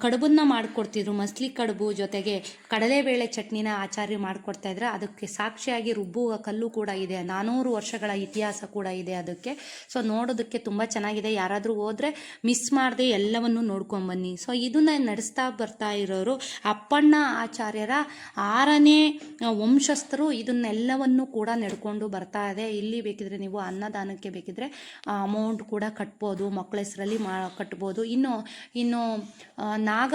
ಕಡುಬನ್ನ ಮಾಡಿಕೊಡ್ತಿದ್ರು. ಮಸ್ಲಿ ಕಡುಬು, ಜೊತೆಗೆ ಕಡಲೆಬೇಳೆ ಚಟ್ನಿನ ಆಚಾರ್ಯ ಮಾಡಿಕೊಡ್ತಾ ಇದ್ರೆ. ಅದಕ್ಕೆ ಸಾಕ್ಷಿಯಾಗಿ ರುಬ್ಬುವ ಕಲ್ಲು ಕೂಡ ಇದೆ. ನಾನೂರು ವರ್ಷಗಳ ಇತಿಹಾಸ ಕೂಡ ಇದೆ ಅದಕ್ಕೆ. ಸೊ ನೋಡೋದಕ್ಕೆ ತುಂಬ ಚೆನ್ನಾಗಿದೆ. ಯಾರಾದರೂ ಹೋದರೆ ಮಿಸ್ ಮಾಡದೆ ಎಲ್ಲವನ್ನು ನೋಡ್ಕೊಂಬನ್ನಿ ಸೊ ಇದನ್ನ ನಡೆಸ್ತಾ ಬರ್ತಾ ಇರೋರು ಅಪ್ಪಣ್ಣ ಆಚಾರ್ಯರ ಆರನೇ ವಂಶಸ್ಥರು ಇದನ್ನೆಲ್ಲವನ್ನು ಕೂಡ ನಡ್ಕೊಂಡು ಬರ್ತಾ ಇದೆ. ಇಲ್ಲಿ ಬೇಕಿದ್ರೆ ನೀವು ಅನ್ನದಾನಕ್ಕೆ ಬೇಕಿದ್ರೆ ಅಮೌಂಟ್ ಕೂಡ ಕಟ್ಬೋದು ಮಕ್ಕಳ ಹೆಸರಲ್ಲಿ ಮಾ, ಕಟ್ಬೋದು. ಇನ್ನು ಇನ್ನು ನಾಗ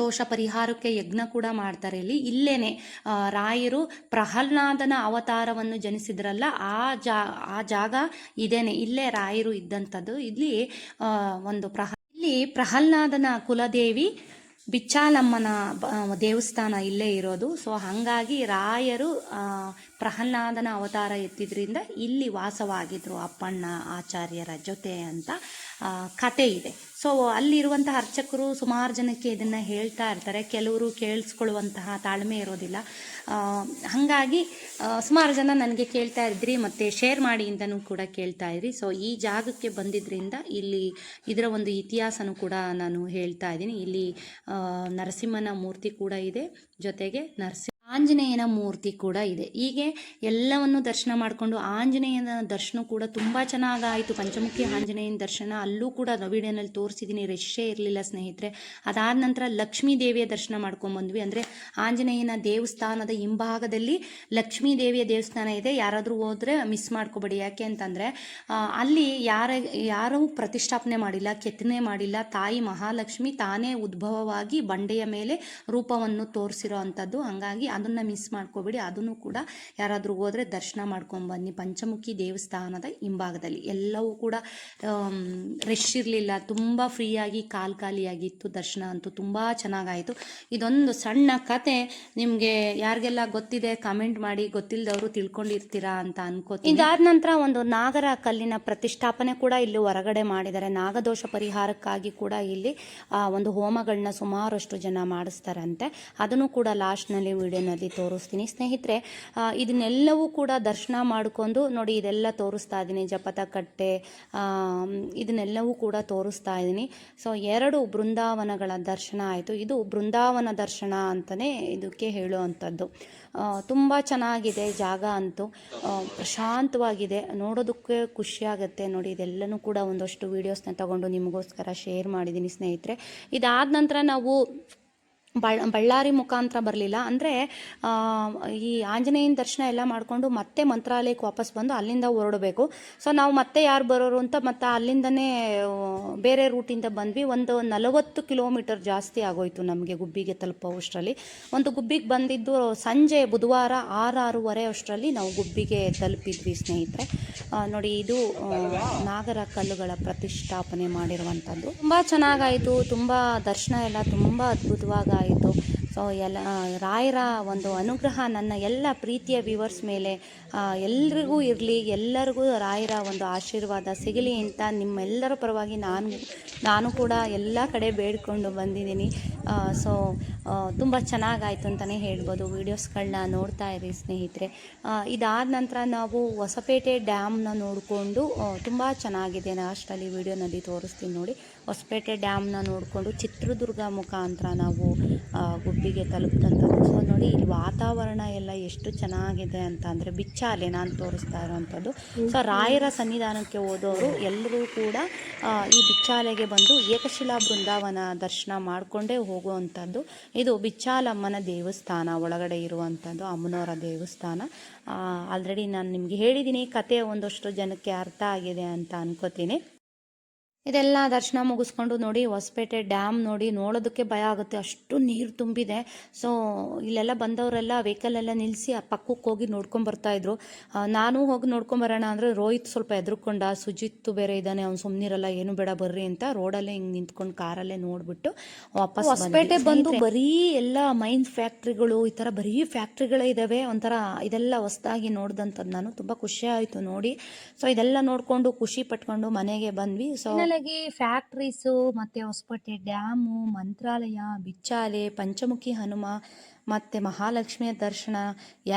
ದೋಷ ಪರಿಹಾರಕ್ಕೆ ಯಜ್ಞ ಕೂಡ ಮಾಡ್ತಾರೆ. ಇಲ್ಲಿ ಇಲ್ಲೇನೆ ರಾಯರು ಪ್ರಹ್ಲಾದನ ಅವತಾರವನ್ನು ಜನಿಸಿದ್ರಲ್ಲ, ಆ ಜಾ, ಆ ಜಾಗ ಇದೇನೆ. ಇಲ್ಲೇ ರಾಯರು ಇದ್ದಂಥದ್ದು. ಇಲ್ಲಿ ಒಂದು ಪ್ರಹ, ಇಲ್ಲಿ ಪ್ರಹ್ಲಾದನ ಕುಲದೇವಿ ಬಿಚ್ಚಾಲಮ್ಮನ ದೇವಸ್ಥಾನ ಇಲ್ಲೇ ಇರೋದು. ಸೊ ಹಾಗಾಗಿ ರಾಯರು ಪ್ರಹ್ಲಾದನ ಅವತಾರ ಎತ್ತಿದ್ರಿಂದ ಇಲ್ಲಿ ವಾಸವಾಗಿದ್ರು ಅಪ್ಪಣ್ಣ, ಆಚಾರ್ಯರ ಜೊತೆ ಅಂತ. ಕತೆ ಇದೆ. ಸೊ ಅಲ್ಲಿರುವಂತಹ ಅರ್ಚಕರು ಸುಮಾರು ಜನಕ್ಕೆ ಇದನ್ನು ಹೇಳ್ತಾ ಇರ್ತಾರೆ. ಕೆಲವರು ಕೇಳಿಸ್ಕೊಳ್ಳುವಂತಹ ತಾಳ್ಮೆ ಇರೋದಿಲ್ಲ. ಹಾಗಾಗಿ ಸುಮಾರು ಜನ ನನಗೆ ಕೇಳ್ತಾ ಇದ್ರಿ ಮತ್ತು ಶೇರ್ ಮಾಡಿ ಅಂತಲೂ ಕೂಡ ಕೇಳ್ತಾ ಇದ್ರಿ. ಸೊ ಈ ಜಾಗಕ್ಕೆ ಬಂದಿದ್ದರಿಂದ ಇಲ್ಲಿ ಇದರ ಒಂದು ಇತಿಹಾಸನೂ ಕೂಡ ನಾನು ಹೇಳ್ತಾ ಇದ್ದೀನಿ. ಇಲ್ಲಿ ನರಸಿಂಹನ ಮೂರ್ತಿ ಕೂಡ ಇದೆ. ಜೊತೆಗೆ ನರಸಿಂಹ ಆಂಜನೇಯನ ಮೂರ್ತಿ ಕೂಡ ಇದೆ. ಹೀಗೆ ಎಲ್ಲವನ್ನು ದರ್ಶನ ಮಾಡಿಕೊಂಡು ಆಂಜನೇಯನ ದರ್ಶನ ಕೂಡ ತುಂಬ ಚೆನ್ನಾಗಾಯಿತು. ಪಂಚಮುಖಿ ಆಂಜನೇಯನ ದರ್ಶನ ಅಲ್ಲೂ ಕೂಡ ವಿಡಿಯೋನಲ್ಲಿ ತೋರಿಸಿದ್ದೀನಿ ರಶ್ಶೇ ಇರಲಿಲ್ಲ ಸ್ನೇಹಿತರೆ. ಅದಾದ ನಂತರ ಲಕ್ಷ್ಮೀ ದೇವಿಯ ದರ್ಶನ ಮಾಡ್ಕೊಂಡ್ಬಂದ್ವಿ ಅಂದರೆ ಆಂಜನೇಯನ ದೇವಸ್ಥಾನದ ಹಿಂಭಾಗದಲ್ಲಿ ಲಕ್ಷ್ಮೀ ದೇವಿಯ ದೇವಸ್ಥಾನ ಇದೆ. ಯಾರಾದರೂ ಹೋದರೆ ಮಿಸ್ ಮಾಡ್ಕೋಬೇಡಿ. ಯಾಕೆ ಅಂತಂದರೆ ಅಲ್ಲಿ ಯಾರ, ಯಾರೂ ಪ್ರತಿಷ್ಠಾಪನೆ ಮಾಡಿಲ್ಲ, ಕೆತ್ತನೆ ಮಾಡಿಲ್ಲ, ತಾಯಿ ಮಹಾಲಕ್ಷ್ಮಿ ತಾನೇ ಉದ್ಭವವಾಗಿ ಬಂಡೆಯ ಮೇಲೆ ರೂಪವನ್ನು ತೋರಿಸಿರೋ ಅಂಥದ್ದು ಹಾಗಾಗಿ ಅದನ್ನು ಮಿಸ್ ಮಾಡ್ಕೋಬೇಡಿ. ಅದನ್ನು ಕೂಡ ಯಾರಾದರೂ ಹೋದರೆ ದರ್ಶನ ಮಾಡ್ಕೊಂಬನ್ನಿ ಪಂಚಮುಖಿ ದೇವಸ್ಥಾನದ ಹಿಂಭಾಗದಲ್ಲಿ. ಎಲ್ಲವೂ ಕೂಡ ರಶ್ ಇರಲಿಲ್ಲ. ತುಂಬ ಫ್ರೀಯಾಗಿ, ಕಾಲ್ ಖಾಲಿಯಾಗಿತ್ತು ದರ್ಶನ ಅಂತೂ ತುಂಬ ಚೆನ್ನಾಗಾಯಿತು. ಇದೊಂದು ಸಣ್ಣ ಕತೆ. ನಿಮಗೆ ಯಾರಿಗೆಲ್ಲ ಗೊತ್ತಿದೆ ಕಮೆಂಟ್ ಮಾಡಿ ಗೊತ್ತಿಲ್ಲದವರು ತಿಳ್ಕೊಂಡಿರ್ತೀರಾ ಅಂತ ಅನ್ಕೋತೀನಿ. ಇದಾದ ನಂತರ ಒಂದು ನಾಗರ ಕಲ್ಲಿನ ಪ್ರತಿಷ್ಠಾಪನೆ ಕೂಡ ಇಲ್ಲಿ ಹೊರಗಡೆ ಮಾಡಿದ್ದಾರೆ. ನಾಗದೋಷ ಪರಿಹಾರಕ್ಕಾಗಿ ಕೂಡ ಇಲ್ಲಿ ಒಂದು ಹೋಮಗಳನ್ನ ಸುಮಾರಷ್ಟು ಜನ ಮಾಡಿಸ್ತಾರಂತೆ. ಅದನ್ನು ಕೂಡ ಲಾಸ್ಟ್ನಲ್ಲಿ ವಿಡಿಯೋನಲ್ಲಿ ತೋರಿಸ್ತೀನಿ. ಸ್ನೇಹಿತರೆ ಇದನ್ನೆಲ್ಲವೂ ಕೂಡ ದರ್ಶನ ಮಾಡಿಕೊಂಡು ನೋಡಿ, ಇದೆಲ್ಲ ತೋರಿಸ್ತಾ ಇದ್ದೀನಿ. ಜಪತ ಕಟ್ಟೆ ಇದನ್ನೆಲ್ಲವೂ ಕೂಡ ತೋರಿಸ್ತಾ ಇದ್ದೀನಿ. ಸೊ ಎರಡು ಬೃಂದಾವನಗಳ ದರ್ಶನ ಆಯಿತು. ಇದು ಬೃಂದಾವನ ದರ್ಶನ ಅಂತಲೇ ಇದಕ್ಕೆ ಹೇಳುವಂಥದ್ದು. ತುಂಬ ಚೆನ್ನಾಗಿದೆ ಜಾಗ ಅಂತೂ. ಪ್ರಶಾಂತವಾಗಿದೆ. ನೋಡೋದಕ್ಕೆ ಖುಷಿಯಾಗುತ್ತೆ. ನೋಡಿ, ಇದೆಲ್ಲನೂ ಕೂಡ ಒಂದಷ್ಟು ವೀಡಿಯೋಸ್ನ ತಗೊಂಡು ನಿಮಗೋಸ್ಕರ ಶೇರ್ ಮಾಡಿದ್ದೀನಿ ಸ್ನೇಹಿತರೆ. ಇದಾದ ನಂತರ ನಾವು ಬಳ್ಳಾರಿ ಮುಖಾಂತರ ಬರಲಿಲ್ಲ. ಅಂದರೆ ಈ ಆಂಜನೇಯನ ದರ್ಶನ ಎಲ್ಲ ಮಾಡಿಕೊಂಡು ಮತ್ತೆ ಮಂತ್ರಾಲಯಕ್ಕೆ ವಾಪಸ್ ಬಂದು ಅಲ್ಲಿಂದ ಹೊರಡಬೇಕು. ಸೊ ನಾವು ಮತ್ತೆ ಯಾರು ಬರೋರು ಅಂತ ಮತ್ತೆ ಅಲ್ಲಿಂದನೇ ಬೇರೆ ರೂಟಿಂದ ಬಂದ್ವಿ. ಒಂದು ನಲವತ್ತು ಕಿಲೋಮೀಟರ್ ಜಾಸ್ತಿ ಆಗೋಯ್ತು ನಮಗೆ ಗುಬ್ಬಿಗೆ ತಲುಪೋಷ್ಟರಲ್ಲಿ ಒಂದು ಗುಬ್ಬಿಗೆ ಬಂದಿದ್ದು ಸಂಜೆ ಬುಧವಾರ ಆರು ಆರೂವರೆ ಅಷ್ಟರಲ್ಲಿ ನಾವು ಗುಬ್ಬಿಗೆ ತಲುಪಿದ್ವಿ ಸ್ನೇಹಿತರೆ. ನೋಡಿ ಇದು ನಾಗರ ಕಲ್ಲುಗಳ ಪ್ರತಿಷ್ಠಾಪನೆ ಮಾಡಿರುವಂಥದ್ದು. ತುಂಬ ಚೆನ್ನಾಗಾಯಿತು ತುಂಬ ದರ್ಶನ ಎಲ್ಲ ತುಂಬ ಅದ್ಭುತವಾಗಾಯಿತು. ಸೊ ಎಲ್ಲ ರಾಯರ ಒಂದು ಅನುಗ್ರಹ ನನ್ನ ಎಲ್ಲ ಪ್ರೀತಿಯ ವ್ಯೂವರ್ಸ್ ಮೇಲೆ ಎಲ್ರಿಗೂ ಇರಲಿ, ಎಲ್ಲರಿಗೂ ರಾಯರ ಒಂದು ಆಶೀರ್ವಾದ ಸಿಗಲಿ ಅಂತ ನಿಮ್ಮೆಲ್ಲರ ಪರವಾಗಿ ನಾನು ನಾನು ಕೂಡ ಎಲ್ಲ ಕಡೆ ಬೇಡ್ಕೊಂಡು ಬಂದಿದ್ದೀನಿ. ಸೊ ತುಂಬ ಚೆನ್ನಾಗಾಯಿತು ಅಂತಲೇ ಹೇಳ್ಬೋದು. ವೀಡಿಯೋಸ್ಗಳನ್ನ ನೋಡ್ತಾ ಇರಿ ಸ್ನೇಹಿತರೆ. ಇದಾದ ನಂತರ ನಾವು ಹೊಸಪೇಟೆ ಡ್ಯಾಮ್ನ ನೋಡಿಕೊಂಡು ತುಂಬ ಚೆನ್ನಾಗಿದೆ. ಲಾಸ್ಟಲ್ಲಿ ವೀಡಿಯೋನಲ್ಲಿ ತೋರಿಸ್ತೀನಿ ನೋಡಿ. ಹೊಸಪೇಟೆ ಡ್ಯಾಮ್ನ ನೋಡಿಕೊಂಡು ಚಿತ್ರದುರ್ಗ ಮುಖಾಂತರ ನಾವು ಗುಬ್ಬಿಗೆ ತಲುಪಿದಂಥದ್ದು ಸೊ ನೋಡಿ, ಇಲ್ಲಿ ವಾತಾವರಣ ಎಲ್ಲ ಎಷ್ಟು ಚೆನ್ನಾಗಿದೆ ಅಂತ ಅಂದರೆ ಬಿಚ್ಚಾಲೆ ನಾನು ತೋರಿಸ್ತಾ ಇರೋವಂಥದ್ದು. ಸೊ ರಾಯರ ಸನ್ನಿಧಾನಕ್ಕೆ ಹೋದವರು ಎಲ್ಲರೂ ಕೂಡ ಈ ಬಿಚ್ಚಾಲೆಗೆ ಬಂದು ಏಕಶಿಲಾ ಬೃಂದಾವನ ದರ್ಶನ ಮಾಡಿಕೊಂಡೇ ಹೋಗುವಂಥದ್ದು. ಇದು ಬಿಚ್ಚಾಲಮ್ಮನ ದೇವಸ್ಥಾನ, ಒಳಗಡೆ ಇರುವಂಥದ್ದು, ಅಮ್ಮನವರ ದೇವಸ್ಥಾನ. ಆಲ್ರೆಡಿ ನಾನು ನಿಮಗೆ ಹೇಳಿದ್ದೀನಿ ಕತೆ ಒಂದಷ್ಟು ಜನಕ್ಕೆ ಅರ್ಥ ಆಗಿದೆ ಅಂತ ಅನ್ಕೋತೀನಿ. ಇದೆಲ್ಲ ದರ್ಶನ ಮುಗಿಸ್ಕೊಂಡು ನೋಡಿ ಹೊಸಪೇಟೆ ಡ್ಯಾಮ್ ನೋಡಿ ನೋಡೋದಕ್ಕೆ ಭಯ ಆಗುತ್ತೆ. ಅಷ್ಟು ನೀರು ತುಂಬಿದೆ. ಸೊ ಇಲ್ಲೆಲ್ಲ ಬಂದವರೆಲ್ಲ ವೆಹಿಕಲ್ ಎಲ್ಲ ನಿಲ್ಲಿಸಿ ಆ ಪಕ್ಕಕ್ಕೆ ಹೋಗಿ ನೋಡ್ಕೊಂಡು ಬರ್ತಾ ಇದ್ರು. ನಾನು ಹೋಗಿ ನೋಡ್ಕೊಂಬರೋಣ ಅಂದರೆ ರೋಹಿತ್ ಸ್ವಲ್ಪ ಎದ್ರುಕೊಂಡ ಸುಜಿತ್ ಬೇರೆ ಇದ್ದಾನೆ ಅವ್ನು ಸುಮ್ಮನಿರಲ್ಲ ಏನು ಬೇಡ ಬರ್ರಿ ಅಂತ ರೋಡಲ್ಲೇ ಹಿಂಗೆ ನಿಂತ್ಕೊಂಡು ಕಾರಲ್ಲೇ ನೋಡ್ಬಿಟ್ಟು ವಾಪಸ್ ಹೊಸಪೇಟೆ ಬಂದು ಬರೀ ಎಲ್ಲ ಮೈನ್ ಫ್ಯಾಕ್ಟ್ರಿಗಳು ಈ ಥರ ಬರೀ ಫ್ಯಾಕ್ಟ್ರಿಗಳೇ ಇದ್ದಾವೆ. ಒಂಥರ ಇದೆಲ್ಲ ಹೊಸದಾಗಿ ನೋಡ್ದಂಥದ್ದು ನಾನು. ತುಂಬ ಖುಷಿ ಆಯಿತು ನೋಡಿ. ಸೊ ಇದೆಲ್ಲ ನೋಡಿಕೊಂಡು ಖುಷಿ ಪಟ್ಕೊಂಡು ಮನೆಗೆ ಬಂದ್ವಿ. ಸೊ ಫೈನಲಾಗಿ ಫ್ಯಾಕ್ಟ್ರೀಸು ಮತ್ತು ಹೊಸಪೇಟೆ ಡ್ಯಾಮು, ಮಂತ್ರಾಲಯ, ಬಿಚ್ಚಾಲೆ, ಪಂಚಮುಖಿ ಹನುಮ ಮತ್ತು ಮಹಾಲಕ್ಷ್ಮಿಯ ದರ್ಶನ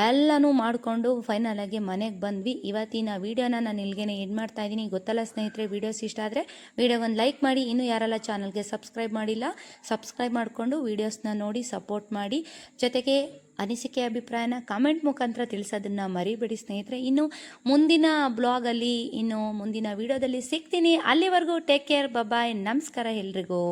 ಎಲ್ಲನೂ ಮಾಡಿಕೊಂಡು ಫೈನಲಾಗಿ ಮನೆಗೆ ಬಂದ್ವಿ. ಇವತ್ತಿನ ವೀಡಿಯೋನ ನಾನು ಇಲ್ಲಿಗೆ ಏನು ಮಾಡ್ತಾ ಇದ್ದೀನಿ. ಗೊತ್ತಲ್ಲ ಸ್ನೇಹಿತರೆ, ವೀಡಿಯೋಸ್ ಇಷ್ಟ ಆದರೆ ವೀಡಿಯೋಗೊಂದು ಲೈಕ್ ಮಾಡಿ. ಇನ್ನೂ ಯಾರೆಲ್ಲ ಚಾನಲ್ಗೆ ಸಬ್ಸ್ಕ್ರೈಬ್ ಮಾಡಿಲ್ಲ ಸಬ್ಸ್ಕ್ರೈಬ್ ಮಾಡಿಕೊಂಡು ವೀಡಿಯೋಸ್ನ ನೋಡಿ ಸಪೋರ್ಟ್ ಮಾಡಿ. ಜೊತೆಗೆ ಅನಿಸಿಕೆ ಅಭಿಪ್ರಾಯನ ಕಾಮೆಂಟ್ ಮುಖಾಂತರ ತಿಳಿಸೋದನ್ನು ಮರಿಬೇಡಿ ಸ್ನೇಹಿತರೆ. ಇನ್ನು ಮುಂದಿನ ಬ್ಲಾಗಲ್ಲಿ ಇನ್ನು ಮುಂದಿನ ವಿಡಿಯೋದಲ್ಲಿ ಸಿಗ್ತೀನಿ. ಅಲ್ಲಿವರೆಗೂ ಟೇಕ್ ಕೇರ್ ಬಬಾಯ್ ನಮಸ್ಕಾರ ಎಲ್ರಿಗೂ.